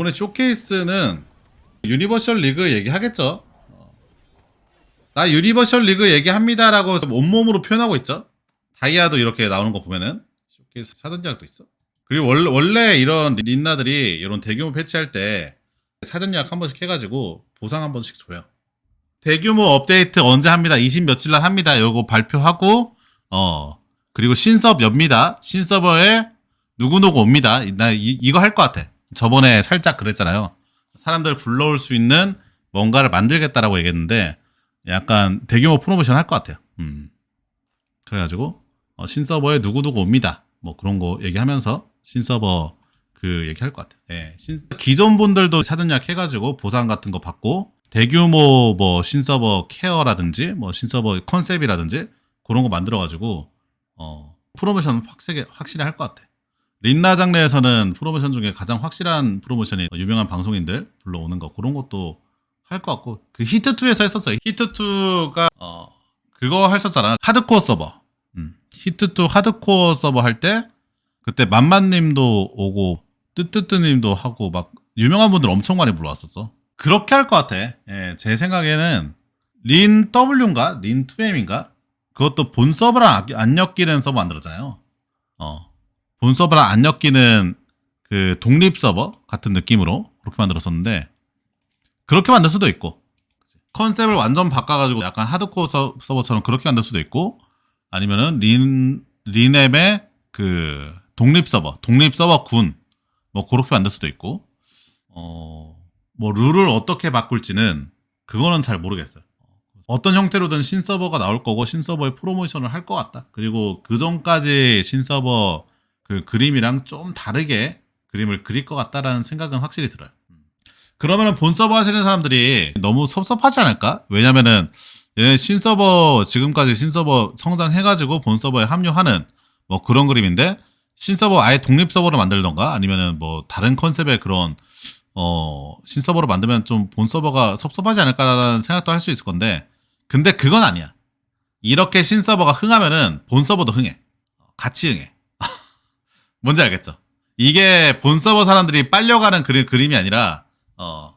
이번에 쇼케이스는 유니버셜 리그 얘기하겠죠. 어. 나 유니버셜 리그 얘기합니다라고 온몸으로 표현하고 있죠. 다이아도 이렇게 나오는 거 보면은 쇼케이스 사전제약도 있어. 그리고 원래, 원래 이런 린나들이 이런 대규모 패치할 때 사전예약 한 번씩 해가지고 보상 한 번씩 줘요. 대규모 업데이트 언제 합니다. 20 며칠 날 합니다. 요거 발표하고 어 그리고 신섭 엽니다. 신서버에 누구누구 옵니다. 나 이, 이거 할 것 같아. 저번에 살짝 그랬잖아요. 사람들 불러올 수 있는 뭔가를 만들겠다라고 얘기했는데 약간 대규모 프로모션 할 것 같아요. 음. 그래가지고 어, 신서버에 누구누구 옵니다. 뭐 그런 거 얘기하면서 신서버 그 얘기할 것 같아요. 예. 신- 기존 분들도 사전 예약 해가지고 보상 같은 거 받고 대규모 뭐 신서버 케어라든지 뭐 신서버 컨셉이라든지 그런 거 만들어가지고 어 프로모션 확실하게 확실히 할 것 같아. 린나 장르에서는 프로모션 중에 가장 확실한 프로모션이 유명한 방송인들 불러오는 거 그런 것도 할 것 같고 그 히트 2에서 했었어요. 히트 2가 어 그거 했었잖아. 하드코어 서버. 음. 히트 2 하드코어 서버 할 때 그때 만만님도 오고 뜨뜨뜨님도 하고 막 유명한 분들 엄청 많이 불러왔었어. 그렇게 할 것 같아. 예, 제 생각에는 린 W인가 린 2M인가 그것도 본 서버랑 안- 안 엮이는 서버 만들었잖아요. 어, 본 서버랑 안 엮이는 그 독립 서버 같은 느낌으로 그렇게 만들었었는데 그렇게 만들 수도 있고 컨셉을 완전 바꿔가지고 약간 하드코어 서, 서버처럼 그렇게 만들 수도 있고 아니면은 린 리넴의 그 독립 서버, 독립 서버 군 뭐 그렇게 만들 수도 있고 어 뭐 룰을 어떻게 바꿀지는 그거는 잘 모르겠어요. 어떤 형태로든 신 서버가 나올 거고 신 서버의 프로모션을 할 것 같다. 그리고 그 전까지 신 서버 그 그림이랑 좀 다르게 그림을 그릴 것 같다라는 생각은 확실히 들어요. 그러면은 본 서버 하시는 사람들이 너무 섭섭하지 않을까? 왜냐면은 얘 신서버 지금까지 신서버 성장해가지고 본 서버에 합류하는 뭐 그런 그림인데 신서버 아예 독립 서버로 만들던가 아니면은 뭐 다른 컨셉의 그런 어 신서버로 만들면 좀 본 서버가 섭섭하지 않을까라는 생각도 할 수 있을 건데 근데 그건 아니야. 이렇게 신서버가 흥하면은 본 서버도 흥해. 같이 흥해. 뭔지 알겠죠? 이게 본 서버 사람들이 빨려가는 그림, 그림이 아니라 어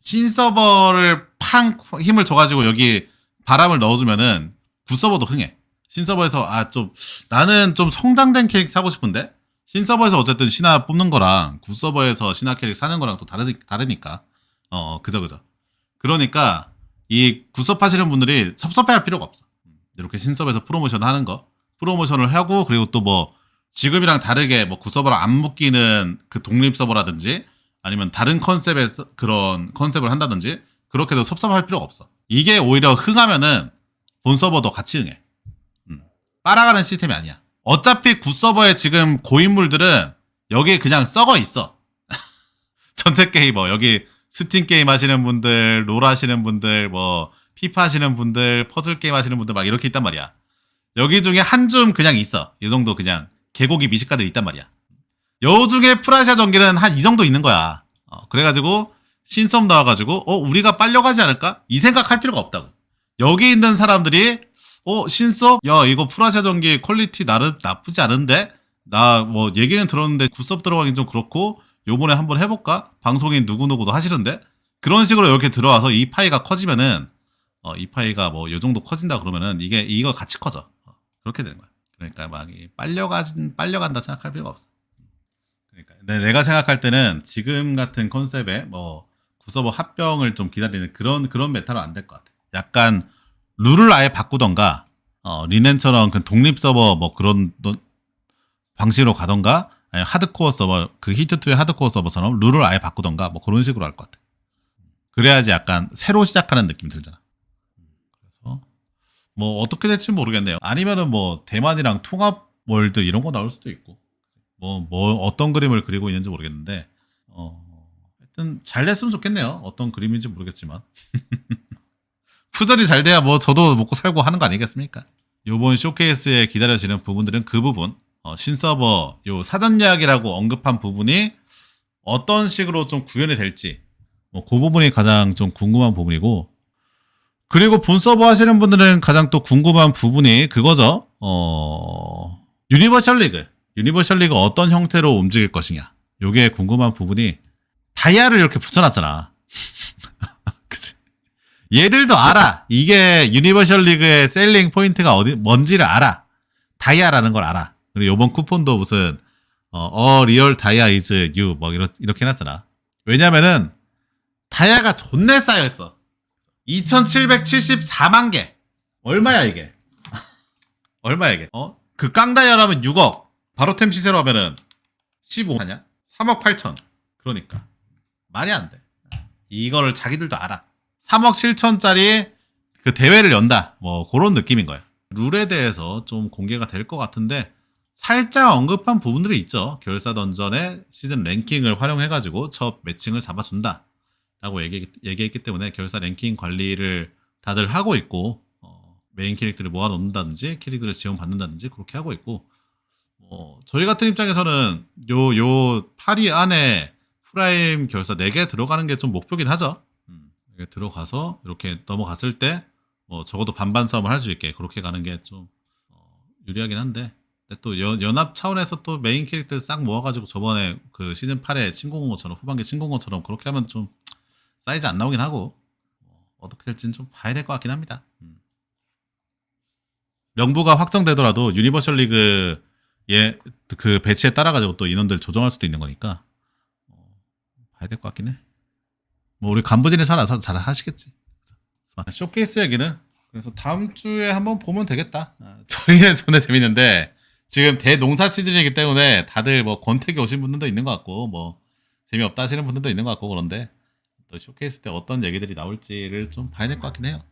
신 서버를 팡 힘을 줘가지고 여기 바람을 넣어주면은 구 서버도 흥해. 신 서버에서 아 좀 나는 좀 성장된 캐릭 사고 싶은데 신 서버에서 어쨌든 신화 뽑는 거랑 구 서버에서 신화 캐릭 사는 거랑 또 다르, 다르니까 어 그죠 그죠. 그러니까 이 구섭 하시는 분들이 섭섭해할 필요가 없어. 이렇게 신섭에서 프로모션 하는 거 프로모션을 하고 그리고 또 뭐 지금이랑 다르게 뭐 구서버랑 안 묶이는 그 독립 서버라든지 아니면 다른 컨셉의 서- 그런 컨셉을 한다든지 그렇게 해도 섭섭할 필요가 없어. 이게 오히려 흥하면은 본 서버도 같이 흥해. 음. 빨아가는 시스템이 아니야. 어차피 굿서버에 지금 고인물들은 여기 그냥 썩어 있어. 전체 게이머 여기 스팀 게임 하시는 분들, 롤 하시는 분들, 뭐 피파 하시는 분들, 퍼즐 게임 하시는 분들 막 이렇게 있단 말이야. 여기 중에 한 줌 그냥 있어. 이 정도 그냥 개고기 미식가들 있단 말이야. 요 중에 프라시아 전기는 한 이 정도 있는 거야. 어, 그래가지고 신썸 나와가지고 어 우리가 빨려가지 않을까? 이 생각할 필요가 없다고. 여기 있는 사람들이 어 신썸 야 이거 프라시아 전기 퀄리티 나름 나쁘지 않은데 나 뭐 얘기는 들었는데 굿섭 들어가긴 좀 그렇고 요번에 한번 해볼까? 방송인 누구누구도 하시는데 그런 식으로 이렇게 들어와서 이 파이가 커지면은 어, 이 파이가 뭐 요 정도 커진다 그러면은 이게 이거 같이 커져. 어, 그렇게 되는 거야. 그러니까 막이 빨려가진 빨려간다 생각할 필요가 없어. 그러니까 내, 내가 생각할 때는 지금 같은 컨셉에 뭐 구서버 합병을 좀 기다리는 그런 그런 메타로 안 될 것 같아. 약간 룰을 아예 바꾸던가 어, 리넨처럼 그 독립 서버 뭐 그런 노- 방식으로 가던가 아니 하드코어 서버 그 히트2의 하드코어 서버처럼 룰을 아예 바꾸던가 뭐 그런 식으로 할 것 같아. 그래야지 약간 새로 시작하는 느낌이 들잖아. 뭐 어떻게 될지 모르겠네요. 아니면은 뭐 대만이랑 통합 월드 이런 거 나올 수도 있고 뭐 뭐 어떤 그림을 그리고 있는지 모르겠는데 어 하여튼 잘 됐으면 좋겠네요. 어떤 그림인지 모르겠지만 푸전이 잘 돼야 뭐 저도 먹고 살고 하는 거 아니겠습니까? 요번 쇼케이스에 기다려지는 부분들은 그 부분 어, 신서버 요 사전 예약이라고 언급한 부분이 어떤 식으로 좀 구현이 될지 뭐 그 부분이 가장 좀 궁금한 부분이고 그리고 본 서버 하시는 분들은 가장 또 궁금한 부분이 그거죠. 어 유니버셜 리그 유니버셜 리그 어떤 형태로 움직일 것이냐 요게 궁금한 부분이 다이아를 이렇게 붙여놨잖아. 그치? 얘들도 알아. 이게 유니버셜 리그의 셀링 포인트가 어디 뭔지를 알아. 다이아라는 걸 알아. 그리고 요번 쿠폰도 무슨 어, 어 리얼 다이아 이즈 유 뭐 이렇게 해놨잖아. 왜냐면은 다이아가 존내 쌓여있어. 2774만 개. 얼마야 이게? 얼마야 이게? 어? 그 깡다이아라면 6억. 바로 템 시세로 하면은 15 하냐? 3억 8천. 그러니까 말이 안 돼. 이거를 자기들도 알아. 3억 7천짜리 그 대회를 연다. 뭐 그런 느낌인 거야. 룰에 대해서 좀 공개가 될 것 같은데 살짝 언급한 부분들이 있죠. 결사 던전의 시즌 랭킹을 활용해가지고 첫 매칭을 잡아준다. 라고 얘기, 얘기했기 때문에 결사 랭킹 관리를 다들 하고 있고, 어, 메인 캐릭터를 모아놓는다든지, 캐릭터를 지원받는다든지, 그렇게 하고 있고, 어, 저희 같은 입장에서는 요, 요 8위 안에 프라임 결사 4개 들어가는 게 좀 목표긴 하죠. 음, 이게 들어가서 이렇게 넘어갔을 때, 뭐 적어도 반반 싸움을 할 수 있게 그렇게 가는 게좀 어, 유리하긴 한데, 또 연, 연합 차원에서 또 메인 캐릭터 싹 모아가지고 저번에 그 시즌 8에 친공 온 것처럼 후반기 온 것처럼 그렇게 하면 좀 사이즈 안 나오긴 하고 어, 어떻게 될지는 좀 봐야 될 것 같긴 합니다. 음. 명부가 확정되더라도 유니버셜 리그 예그 배치에 따라 가지고 또 인원들 조정할 수도 있는 거니까 어, 봐야 될 것 같긴 해. 뭐 우리 간부진이 살아서 잘 하시겠지. 쇼케이스 얘기는 그래서 다음 주에 한번 보면 되겠다. 아, 저희는 전에 재밌는데 지금 대농사 시즌이기 때문에 다들 뭐 권태기 오신 분들도 있는 것 같고 뭐 재미없다 하시는 분들도 있는 것 같고 그런데 또 쇼케이스 때 어떤 얘기들이 나올지를 좀 봐야 될 것 같긴 해요.